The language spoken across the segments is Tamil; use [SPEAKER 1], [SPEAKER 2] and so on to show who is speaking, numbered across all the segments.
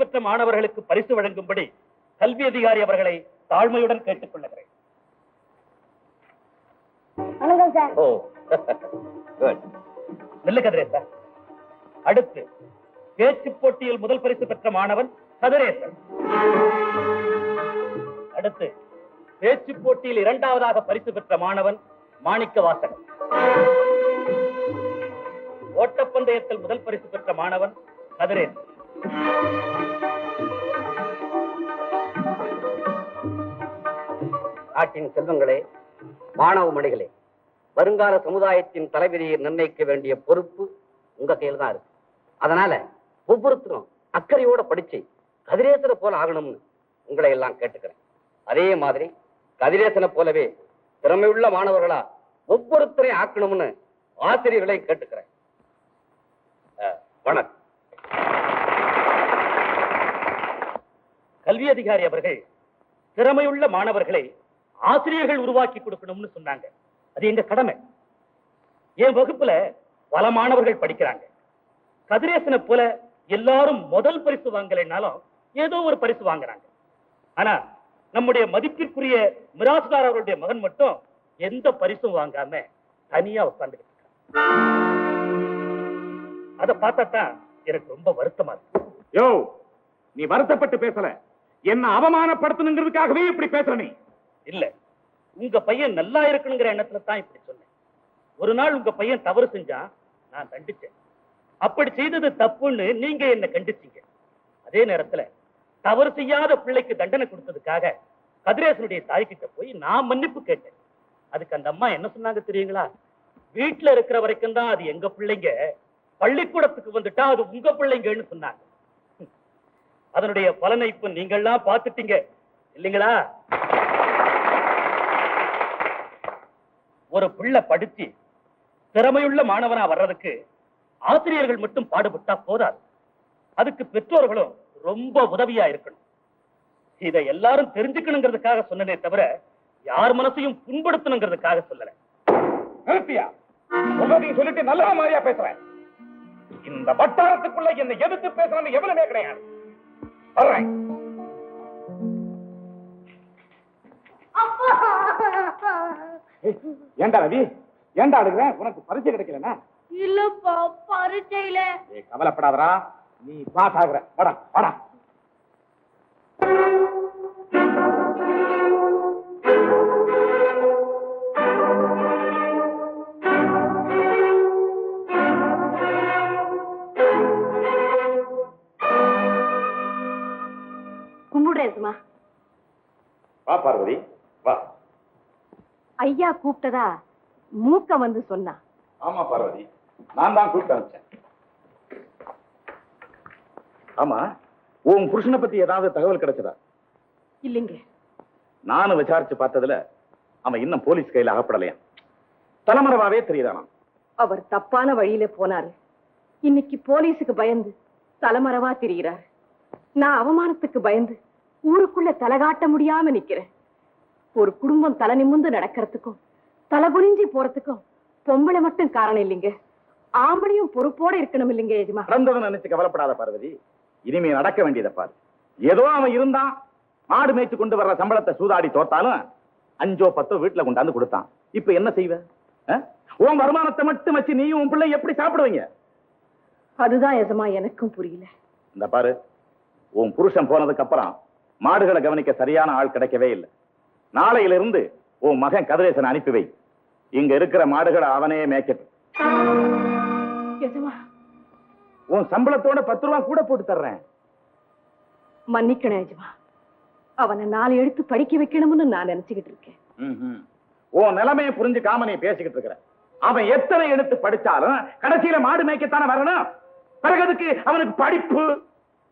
[SPEAKER 1] பெற்ற மாணவர்களுக்கு பரிசு வழங்கும்படி கல்வி அதிகாரி அவர்களை தாழ்மையுடன் கேட்டுக் கொள்ளுகிறேன் கதிரேசன் அடுத்து பேச்சு போட்டியில் முதல் பரிசு பெற்ற மாணவன் கதிரேசன். அடுத்து பேச்சு போட்டியில் இரண்டாவதாக பரிசு பெற்ற மாணவன் மாணிக்க வாசகன் ஓட்டப்பந்தயத்தில் முதல் பரிசு பெற்ற மாணவன் கதிரேசன்.
[SPEAKER 2] நாட்டின் செல்வங்களே மாணவ மணிகளே வருங்கால சமுதாயத்தின் தலைவிதியை நிர்ணயிக்க வேண்டிய பொறுப்பு உங்க கையில் தான் இருக்கு. அதனால ஒவ்வொருத்தரும் அக்கறையோட படிச்சு கதிரேசனை போல ஆகணும்னு உங்களை எல்லாம் கேட்டுக்கிறேன். அதே மாதிரி கதிரேசனை போலவே திறமையுள்ள மாணவர்களா ஒவ்வொருத்தரையும் ஆக்கணும்னு ஆசிரியர்களையும் கேட்டுக்கிறேன். வணக்கம்.
[SPEAKER 1] கல்வி அதிகாரி அவர்கள் திறமையுள்ள மாணவர்களை ஆசிரியர்கள் உருவாக்கி கொடுக்கணும்னு சொன்னாங்க. அது எங்க கடமை. என் வகுப்புல பல மாணவர்கள் படிக்கிறாங்க. கதிரேசனை போல எல்லாரும் முதல் பரிசு வாங்கலைன்னாலும் ஏதோ ஒரு பரிசு வாங்குறாங்க. ஆனா நம்முடைய மதிப்பிற்குரிய மிராசுதார் அவருடைய மகன் மட்டும் எந்த பரிசும் வாங்காம தனியா உட்கார்ந்துட்டு அதை பார்த்தாதான் எனக்கு ரொம்ப வருத்தமா இருக்கு.
[SPEAKER 3] யோ நீ வருத்தப்பட்டு பேசல. என்ன அவமானப்படுத்தணுங்கிறதுக்காகவே இப்படி பேசுற நீ.
[SPEAKER 1] இல்ல. உங்க பையன் நல்லா இருக்கணுங்கிற எண்ணத்துல தான் இப்படி சொன்னேன். ஒரு நாள் உங்க பையன் தவறு செஞ்சா நான் தண்டிச்சேன். அப்படி செய்தது தப்புன்னு நீங்க என்ன கண்டிச்சீங்க? அதே நேரத்துல தவறு செய்யாத பிள்ளைக்கு தண்டனை கொடுத்ததுக்காக கதிரேசனுடைய தாய்கிட்ட போய் நான் மன்னிப்பு கேட்டேன். அதுக்கு அந்த அம்மா என்ன சொன்னாங்க தெரியுங்களா? வீட்டுல இருக்கிற வரைக்கும் தான் அது எங்க பிள்ளைங்க பள்ளிக்கூடத்துக்கு வந்துட்டா அது உங்க பிள்ளைங்கன்னு சொன்னாங்க. அதனுடைய பலனை இப்ப நீங்கள்லாம் பார்த்துட்டீங்க. இல்லைங்களா? ஒரு பிள்ளை படிச்சு திறமையுள்ள மாணவனா வர்றதுக்கு ஆசிரியர்கள் மட்டும் பாடுபட்டா போதாது. அதுக்கு பெற்றோர்களும் ரொம்ப உதவியா இருக்கணும். இதை எல்லாரும் தெரிஞ்சுக்கணுங்கிறதுக்காக சொன்னனே தவிர யார் மனசையும் புண்படுத்தணுங்கிறதுக்காக சொல்லல.
[SPEAKER 3] சொல்லிட்டு நல்ல மாதிரியா பேசுறேன் இந்த வட்டாரத்துக்குள்ள என்னை எதிர்த்து பேசுறேன்னு எவ்வளவுமே கிடையாது. வர்றேன். ஏண்டா ரவி? ஏண்டா அழுகுற? உனக்கு பரிசு கிடைக்கலனா?
[SPEAKER 4] இல்லப்பா பரீட்சையில
[SPEAKER 3] ஏய் கவலைப்படாதடா. நீ பாஸ் ஆகுற. வாடா வாடா.
[SPEAKER 5] ஐயா கூப்பிட்டதா மூக்க வந்து சொன்னா?
[SPEAKER 3] ஆமா பார்வதி. நான் தான் கூப்பிட்டு அனுப்பிச்சேன். ஆமா உன் புருஷனை பத்தி ஏதாவது தகவல் கிடைச்சதா?
[SPEAKER 5] இல்லைங்க.
[SPEAKER 3] நானும் விசாரிச்சு பார்த்ததுல அவன் இன்னும் போலீஸ் கையில அகப்படலையா? தலைமறைவாவே தெரியுதானா
[SPEAKER 5] அவர் தப்பான வழியில போனாரு. இன்னைக்கு போலீஸுக்கு பயந்து தலைமறைவா திரிகிறார். நான் அவமானத்துக்கு பயந்து ஊருக்குள்ள தலகாட்ட முடியாம நிக்கிறேன். ஒரு குடும்பம் தலை நிமிர்ந்து நடக்கிறதுக்கும் தலை குனிஞ்சி போறதுக்கும் பொம்பளை மட்டும் காரணம் இல்லைங்க. ஆம்பளையும் பொறுப்போட இருக்கணும் இல்லைங்க எஜமா
[SPEAKER 3] நடந்ததை நினைச்சு கவலைப்படாத பார்வதி. இனிமே நடக்க வேண்டியதை பாரு. ஏதோ அவன் இருந்தான் மாடு மேய்ச்சு கொண்டு வர்ற சம்பளத்தை சூதாடி தோத்தாலும் அஞ்சோ பத்தோ வீட்டுல கொண்டாந்து கொடுத்தான். இப்ப என்ன செய்வ? உன் வருமானத்தை மட்டும் வச்சு நீயும் உன் பிள்ளை எப்படி சாப்பிடுவீங்க?
[SPEAKER 5] அதுதான் எஜமா எனக்கும் புரியல.
[SPEAKER 3] இந்த பாரு உன் புருஷன் போனதுக்கு அப்புறம் மாடுகளை கவனிக்க சரியான ஆள் கிடைக்கவே இல்லை. நாளையில இருந்து உன் மகன் கதிரேசன் அனுப்பி வை. இங்க இருக்கிற மாடுகளை அவனே மேய்க்கட்டும். உன் சம்பளத்தோட பத்து ரூபா கூட போட்டு தர்றேன்.
[SPEAKER 5] மன்னிக்கணும் எஜமா. அவனை நாலு எடுத்து படிக்க வைக்கணும்னு நான் நினைச்சுக்கிட்டு இருக்கேன்.
[SPEAKER 3] உன் நிலைமையை புரிஞ்சுக்காம நீ பேசிக்கிட்டு இருக்கிற. அவன் எத்தனை எடுத்து படிச்சாலும் கடைசியில மாடு மேய்க்கத்தானே வரணும். பிறகு அவனுக்கு படிப்பு.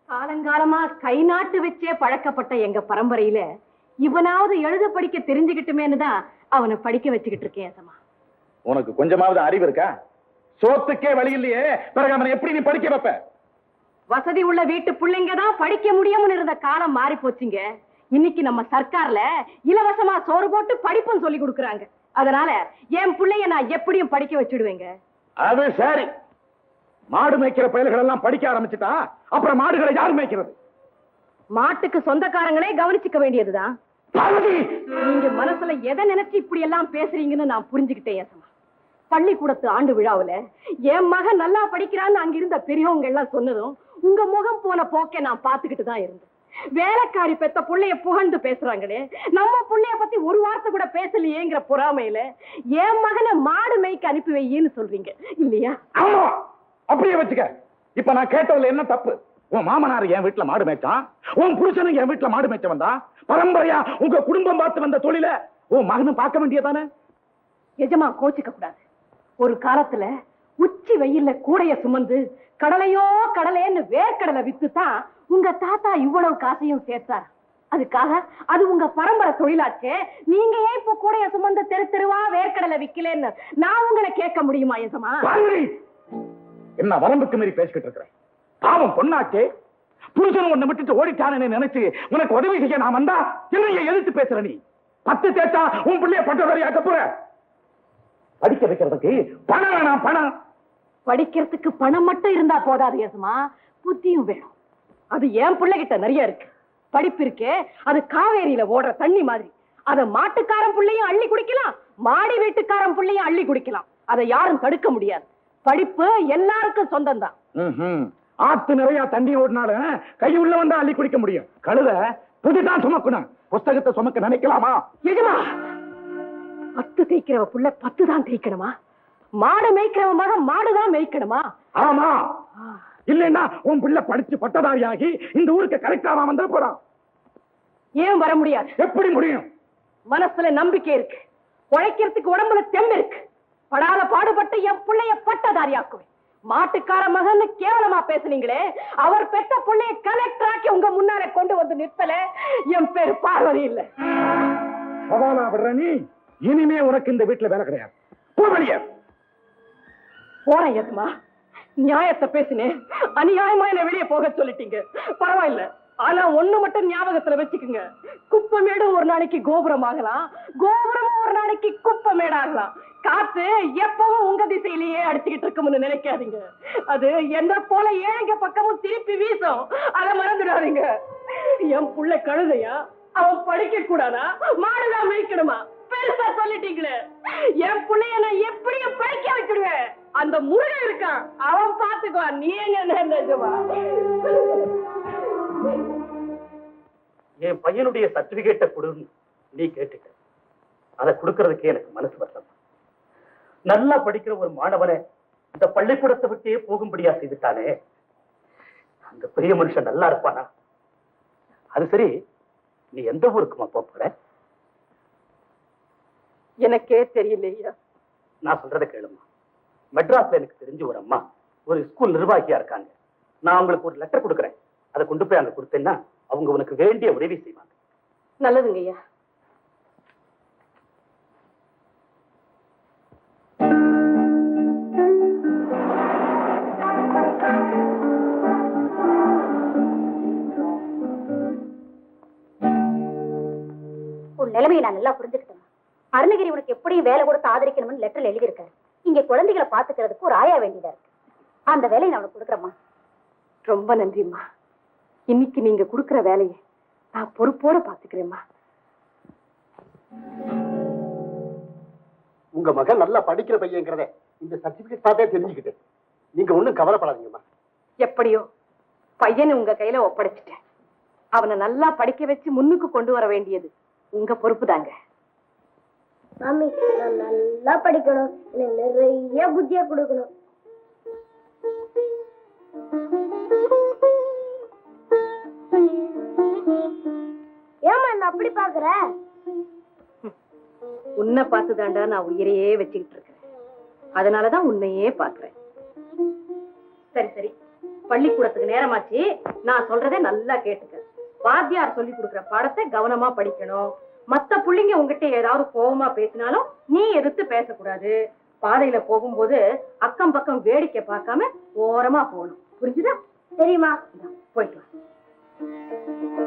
[SPEAKER 5] காலங்காலமா கை நாட்டு வச்சே பழக்கப்பட்ட எங்க பரம்பரையில இவனாவது எழுத படிக்க தெரிஞ்சுக்கிட்டுமேன்னு தான் அவனை படிக்க வச்சுக்கிட்டு இருக்கேன் எசமா
[SPEAKER 3] உனக்கு கொஞ்சமாவது அறிவு இருக்கா? சோத்துக்கே வழி இல்லையே. பிறகு அவனை எப்படி நீ படிக்க வைப்ப?
[SPEAKER 5] வசதி உள்ள வீட்டு பிள்ளைங்க தான் படிக்க முடியும்னு இருந்த காலம் மாறி போச்சுங்க இன்னைக்கு நம்ம சர்க்கார்ல இலவசமா சோறு போட்டு படிப்பும் சொல்லி கொடுக்கறாங்க. அதனால என் பிள்ளைய நான் எப்படியும் படிக்க வச்சுடுவேங்க.
[SPEAKER 3] அது சரி. மாடு மேய்க்கிற பயல்கள் எல்லாம் படிக்க ஆரம்பிச்சுட்டா அப்புறம் மாடுகளை யார் மேய்க்கிறது?
[SPEAKER 5] மாட்டுக்கு சொந்தக்காரங்களே கவனிச்சுக்க வேண்டியதுதான்.
[SPEAKER 3] பார்வதி!
[SPEAKER 5] நீங்க மனசுல எதை நினைச்சு இப்படி எல்லாம் பேசுறீங்கன்னு நான் புரிஞ்சுக்கிட்டேன் ஏசமா பள்ளிக்கூடத்து ஆண்டு விழாவுல என் மகன் நல்லா படிக்கிறான்னு அங்க இருந்த பெரியவங்க எல்லாம் சொன்னதும் உங்க முகம் போன போக்கை நான் பாத்துக்கிட்டு தான் இருந்தேன். வேலைக்காரி பெத்த புள்ளைய புகழ்ந்து பேசுறாங்களே நம்ம புள்ளைய பத்தி ஒரு வார்த்தை கூட பேசலையேங்கிற பொறாமையில என் மகனை மாடு மேய்க்க அனுப்பி வையின்னு சொல்றீங்க இல்லையா?
[SPEAKER 3] ஆமா! அப்படியே வச்சுக்க. இப்ப நான் கேட்டதுல என்ன தப்பு? உன் மாமனார் என் வீட்டுல மாடு மேய்ச்சான் உன் புருஷனும் என் வீட்டுல மாடு மேய்ச்ச வந்தா? பரம்பரையா உங்க குடும்பம் பார்த்து வந்த தொழில உன் மகனும் பார்க்க வேண்டியதானே?
[SPEAKER 5] எஜமா கோச்சிக்க கூடாது. ஒரு காலத்துல உச்சி வெயில்ல கூடைய சுமந்து கடலையோ கடலைன்னு வேர்க்கடலை வித்து தான் உங்க தாத்தா இவ்வளவு காசையும் சேர்த்தார். அதுக்காக அது உங்க பரம்பரை தொழிலாச்சே. நீங்க ஏன் இப்ப கூடைய சுமந்து தெரு தெருவா வேர்க்கடலை விக்கலன்னு நான் உங்களை கேட்க முடியுமா எஜமா?
[SPEAKER 3] பார்வதி என்ன வரம்புக்கு மீறி பேசிக்கிட்டு இருக்கிறேன். பாவம் பொண்ணாச்சே. புருஷன் உன்னை விட்டுட்டு ஓடிட்டானே நினைச்சு உனக்கு உதவி செய்ய நான் வந்தா? என்னைய எதிர்த்து பேசுற நீ? பத்து தேச்சா உன் பிள்ளைய பட்டதாரியாக்க போற? படிக்க வைக்கிறதுக்கு பணம் வேணாம் பணம்.
[SPEAKER 5] படிக்கிறதுக்கு பணம் மட்டும் இருந்தா போதாது எசமா புத்தியும் வேணும். அது என் பிள்ளைகிட்ட நிறைய இருக்கு. படிப்பு இருக்கே அது காவேரியில ஓடுற தண்ணி மாதிரி. அத மாட்டுக்காரன் புள்ளையும் அள்ளி குடிக்கலாம் மாடி வீட்டுக்காரன் புள்ளையும் அள்ளி குடிக்கலாம். அதை யாரும் தடுக்க முடியாது. படிப்பு எல்லாருக்கும் சொந்தம் தான்.
[SPEAKER 3] ஆத்து நிறைய தண்ணி ஓடினாலும் கை உள்ள வந்தா அள்ளி குடிக்க முடியும். கழுத புதுதான் சுமக்கணும். புஸ்தகத்தை சுமக்க நினைக்கலாமா?
[SPEAKER 5] எஜமா! பத்து தேய்க்கிறவ புள்ள பத்து தான் தேய்க்கணுமா? மாடு மேய்க்கிறவ மகன் மாடுதான் மேய்க்கணுமா?
[SPEAKER 3] ஆமா. இல்லைன்னா உன் பிள்ளை படிச்சு பட்டதாரியாகி இந்த ஊருக்கு கரெக்டாவா வந்துட போறான்.
[SPEAKER 5] ஏன் வர முடியாது?
[SPEAKER 3] எப்படி முடியும்?
[SPEAKER 5] மனசுல நம்பிக்கை இருக்கு. உழைக்கிறதுக்கு உடம்புல தெம்பு இருக்கு. படாத பாடுபட்டு என் புள்ளைய பட்டதாரியாக்குவேன். மாட்டுக்கார மகன்னு கேவலமா பேசுனீங்களே அவர் பெத்த புள்ளைய கலெக்டர் ஆக்கி உங்க முன்னால கொண்டு வந்து நிறுத்தல என் பேரு பார்வதி இல்ல.
[SPEAKER 3] சவாலா விடுற நீ இனிமே உனக்கு இந்த வீட்டுல வேலை கிடையாது. போ வெளியே.
[SPEAKER 5] போறேன் எஸ்மா நியாயத்தை பேசினேன். அநியாயமா என்ன வெளியே போக சொல்லிட்டீங்க. பரவாயில்ல. ஆனா ஒண்ணு மட்டும் ஞாபகத்துல வச்சுக்குங்க. குப்பமேடும் ஒரு நாளைக்கு கோபுரம் ஆகலாம். கோபுரமும் ஒரு நாளைக்கு குப்பமேடு ஆகலாம் காத்து எப்பவும் உங்க திசையிலேயே அடிச்சுக்கிட்டு இருக்கும்னு நினைக்காதீங்க. அது என்ன போல ஏழைங்க பக்கமும் திருப்பி வீசும். அதை மறந்துடாதீங்க. என் புள்ள கழுதையா? அவன் படிக்க கூடாதா? மாடுதான் மேய்க்கணுமா? பெருசா சொல்லிட்டீங்களே. என் புள்ளைய நான் எப்படியும் படிக்க வச்சிடுவேன். அந்த முருகன் இருக்கான். அவன் பாத்துக்குவான் நீ எங்க நினைச்சுவா
[SPEAKER 1] என் பையனுடைய சர்டிபிகேட்டை கொடுன்னு நீ கேட்டுட்ட அதை கொடுக்கறதுக்கே எனக்கு மனசு வரல நல்லா படிக்கிற ஒரு மாணவனை இந்த பள்ளிக்கூடத்தை விட்டே போகும்படியா செய்துட்டானே? அந்த பெரிய மனுஷன் நல்லா இருப்பானா? அது சரி நீ எந்த ஊருக்குமா போப் போற?
[SPEAKER 5] எனக்கே தெரியலையா
[SPEAKER 1] நான் சொல்றதை கேளுமா மெட்ராஸ்ல எனக்கு தெரிஞ்ச ஒரு அம்மா ஒரு ஸ்கூல் நிர்வாகியா இருக்காங்க. நான் அவங்களுக்கு ஒரு லெட்டர் கொடுக்குறேன். அதை கொண்டு போய் அங்க கொடுத்தேன்னா அவங்க உனக்கு வேண்டிய உதவி செய்வாங்க.
[SPEAKER 5] நல்லதுங்க ஐயா.
[SPEAKER 4] உன் நிலைமையை நான் நல்லா புரிஞ்சுக்கிட்டேன் அருணகிரி உனக்கு எப்படியும் வேலை கொடுத்து ஆதரிக்கணும்னு லெட்டர்ல எழுதியிருக்காரு. இங்க குழந்தைகளை பாத்துக்கிறதுக்கு ஒரு ஆயா வேண்டியதா இருக்கு. அந்த வேலையை நான் உனக்கு கொடுக்குறேம்மா.
[SPEAKER 5] ரொம்ப நன்றிம்மா. இன்னைக்கு நீங்க கொடுக்கிற வேலையை நான் பொறுப்போட பாத்துக்கிறேம்மா
[SPEAKER 6] உங்க மகன் நல்லா படிக்கிற பையங்கிறத இந்த சர்டிபிகேட் பார்த்தே தெரிஞ்சுக்கிட்டேன் நீங்க ஒண்ணும் கவலைப்படாதீங்கம்மா.
[SPEAKER 5] எப்படியோ பையனை உங்க கையில ஒப்படைச்சிட்டேன். அவனை நல்லா படிக்க வச்சு முன்னுக்கு கொண்டு வர வேண்டியது உங்க பொறுப்பு தாங்க
[SPEAKER 4] மாமி நான் நல்லா படிக்கணும். எனக்கு நிறைய புத்தியா கொடுக்கணும். ஏமா என்ன அப்படி பாக்குற
[SPEAKER 5] உன்னை பார்த்துதான்டா நான் உயிரையே வச்சுக்கிட்டு இருக்கேன் அதனாலதான் உன்னையே பாக்குறேன் சரி சரி. பள்ளிக்கூடத்துக்கு நேரமாச்சு. நான் சொல்றதை நல்லா கேட்டுக்க. வாத்தியார் சொல்லி கொடுக்கிற பாடத்தை கவனமா படிக்கணும். மத்த புள்ளைங்க உங்ககிட்ட ஏதாவது கோவமா பேசினாலும் நீ எதிர்த்து பேசக்கூடாது. பாதையில போகும்போது அக்கம் பக்கம் வேடிக்கை பார்க்காம ஓரமா போகணும். புரிஞ்சுதா?
[SPEAKER 4] தெரியுமா? Thank you.